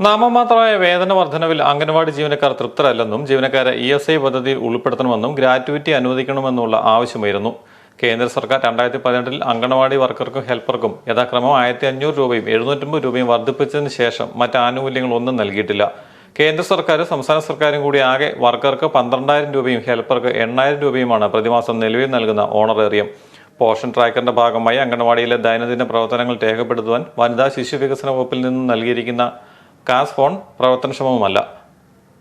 നാമമാത്രമായ വേതന വർധനവിൽ അംഗൻവാടി ജീവനക്കാർ തൃപ്തരല്ലെന്നും ജീവനക്കാരെ ഇ എസ് ഐ പദ്ധതിയിൽ ഉൾപ്പെടുത്തണമെന്നും ഗ്രാറ്റുവിറ്റി അനുവദിക്കണമെന്നുള്ള ആവശ്യമായിരുന്നു. കേന്ദ്ര സർക്കാർ രണ്ടായിരത്തി പതിനെട്ടിൽ അംഗൻവാടി വർക്കർക്കും ഹെൽപ്പർക്കും യഥാക്രമം ആയിരത്തി അഞ്ഞൂറ് രൂപയും എഴുന്നൂറ്റമ്പത് രൂപയും വർദ്ധിപ്പിച്ചതിന് ശേഷം മറ്റ് ആനുകൂല്യങ്ങളൊന്നും നൽകിയിട്ടില്ല. കേന്ദ്ര സർക്കാരും സംസ്ഥാന സർക്കാരും കൂടി ആകെ വർക്കർക്ക് പന്ത്രണ്ടായിരം രൂപയും ഹെൽപ്പർക്ക് എണ്ണായിരം രൂപയുമാണ് പ്രതിമാസം നിലവിൽ നൽകുന്ന ഓണറേറിയം. പോഷൻ ട്രാക്കറിന്റെ ഭാഗമായി അംഗൻവാടിയിലെ ദൈനംദിന പ്രവർത്തനങ്ങൾ രേഖപ്പെടുത്തുവാൻ വനിതാ ശിശു വികസന വകുപ്പിൽ നിന്നും നൽകിയിരിക്കുന്ന കാസ് ഫോൺ പ്രവർത്തനക്ഷമവുമല്ല.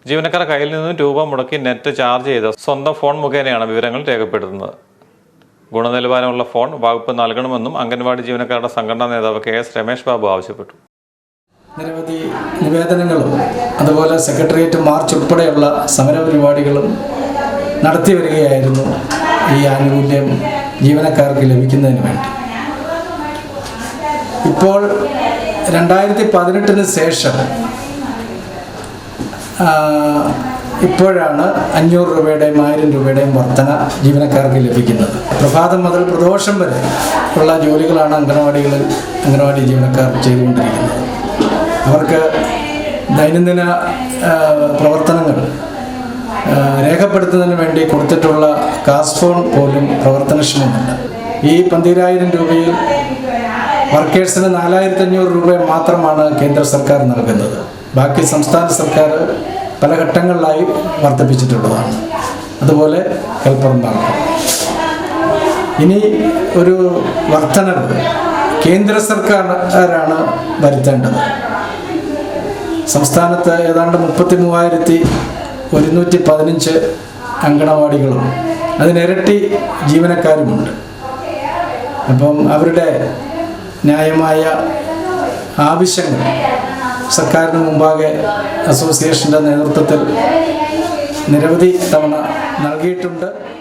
ജീവനക്കാരുടെ കയ്യിൽ നിന്നും രൂപ മുടക്കി നെറ്റ് ചാർജ് ചെയ്ത് സ്വന്തം ഫോൺ മുഖേനയാണ് വിവരങ്ങൾ രേഖപ്പെടുത്തുന്നത്. ഗുണനിലവാരമുള്ള ഫോൺ വകുപ്പ് നൽകണമെന്നും അംഗൻവാടി ജീവനക്കാരുടെ സംഘടനാ നേതാവ് കെ എസ് രമേശ് ബാബു ആവശ്യപ്പെട്ടു. നിരവധി നിവേദനങ്ങളും അതുപോലെ സെക്രട്ടേറിയറ്റ് മാർച്ച് ഉൾപ്പെടെയുള്ള സമരപരിപാടികളും നടത്തി വരികയായിരുന്നു ഈ ആനുകൂല്യം ജീവനക്കാർക്ക് ലഭിക്കുന്നതിന് വേണ്ടി. ഇപ്പോൾ രണ്ടായിരത്തി പതിനെട്ടിന് ശേഷം ഇപ്പോഴാണ് അഞ്ഞൂറ് രൂപയുടെയും ആയിരം രൂപയുടെയും വർധന ജീവനക്കാർക്ക് ലഭിക്കുന്നത്. പ്രഭാതം മുതൽ പ്രദോഷം വരെ ഉള്ള ജോലികളാണ് അംഗനവാടികളിൽ അംഗനവാടി ജീവനക്കാർ ചെയ്തുകൊണ്ടിരിക്കുന്നത്. അവർക്ക് ദൈനംദിന പ്രവർത്തനങ്ങൾ രേഖപ്പെടുത്തുന്നതിന് വേണ്ടി കൊടുത്തിട്ടുള്ള കാസ് ഫോൺ പോലും പ്രവർത്തനക്ഷമമല്ല. ഈ പന്തിരായിരം രൂപയിൽ വർക്കേഴ്സിന് നാലായിരത്തി അഞ്ഞൂറ് രൂപ മാത്രമാണ് കേന്ദ്ര സർക്കാർ നൽകുന്നത്. ബാക്കി സംസ്ഥാന സർക്കാർ പല ഘട്ടങ്ങളിലായി വർദ്ധിപ്പിച്ചിട്ടുള്ളതാണ്. അതുപോലെ ഹെൽപ്പർമാർക്ക് ഇനി ഒരു വർധനവ് കേന്ദ്ര സർക്കാരാണ് വരുത്തേണ്ടത്. സംസ്ഥാനത്ത് ഏതാണ്ട് മുപ്പത്തി മൂവായിരത്തി ഒരുന്നൂറ്റി പതിനഞ്ച് അങ്കണവാടികളും അതിനിരട്ടി ജീവനക്കാരുമുണ്ട്. അപ്പം അവരുടെ ന്യായമായ ആവശ്യങ്ങൾ സർക്കാരിന് മുമ്പാകെ അസോസിയേഷന്റെ നേതൃത്വത്തിൽ നിരവധി തവണ നൽകിയിട്ടുണ്ട്.